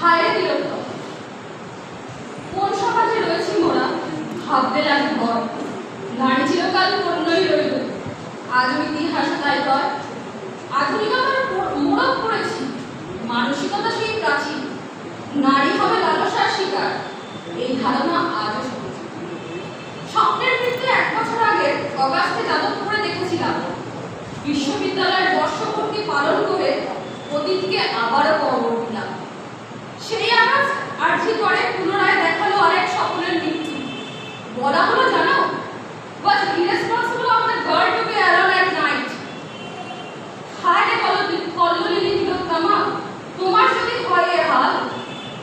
হায় বিরক্ত কোন? সমাজে রয়েছি মোরা, ভাবতে লাগে ভয় নারী চিরকাল পূর্ণই রইল। আজও ইতিহাস তাই কয়। আধুনিকতার মোড়ক পড়েছি। মানসিকতা সেই প্রাচীন। নারী হবে লালসার শিকার। এই ধারণা সত্যি। স্বপ্নের মৃত্যু এক বছর আগে অগাস্টে যাদবপুরে দেখেছিলাম। বিশ্ববিদ্যালয়ের বর্ষপূর্তি পালন করে অতীতকে আবারও দিলাম সেই আকাশ আর্জি করে, পুনরায় দেখাল আরেক স্বপ্নের মৃত্যু। বলা হলো, জানো? Was irresponsible of the girl to be alone at night হায় রে কল্লোলি- কল্লোলিনী তিলোত্তমা, তোমার যদি হয় এ হাল,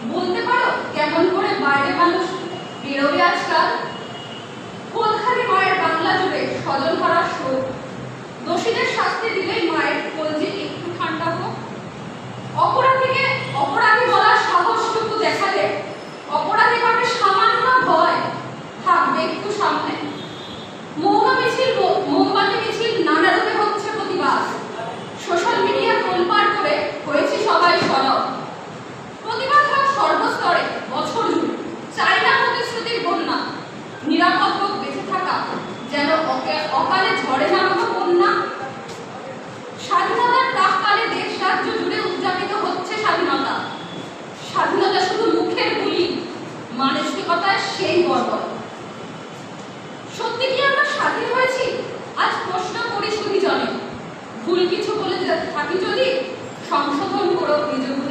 বলতে পারো কেমন করে বাইরে মানুষ বেরোবে আজকাল? একটু সামনে। মৌন মিছিল মিছিল নানা রূপে হচ্ছে প্রতিবাদ। সোশ্যাল মিডিয়া তোলপাড় করে হয়েছে সবাই সরব প্রতিবাদ হোক সর্বস্তরে বছর জুড়ে। প্রতিশ্রুতির বন্যা। নিরাপদ হোক বেঁচে থাকা যেন অকে- অকালে ঝড়ে নামানো বন্যা। স্বাধীনতার প্রাককালে দেশ রাজ্য জুড়ে উদযাপিত হচ্ছে স্বাধীনতা। স্বাধীনতা শুধু মুখের গুলি মানসিকতায় সেই বর্বর। সংশোধন করে এই জন্য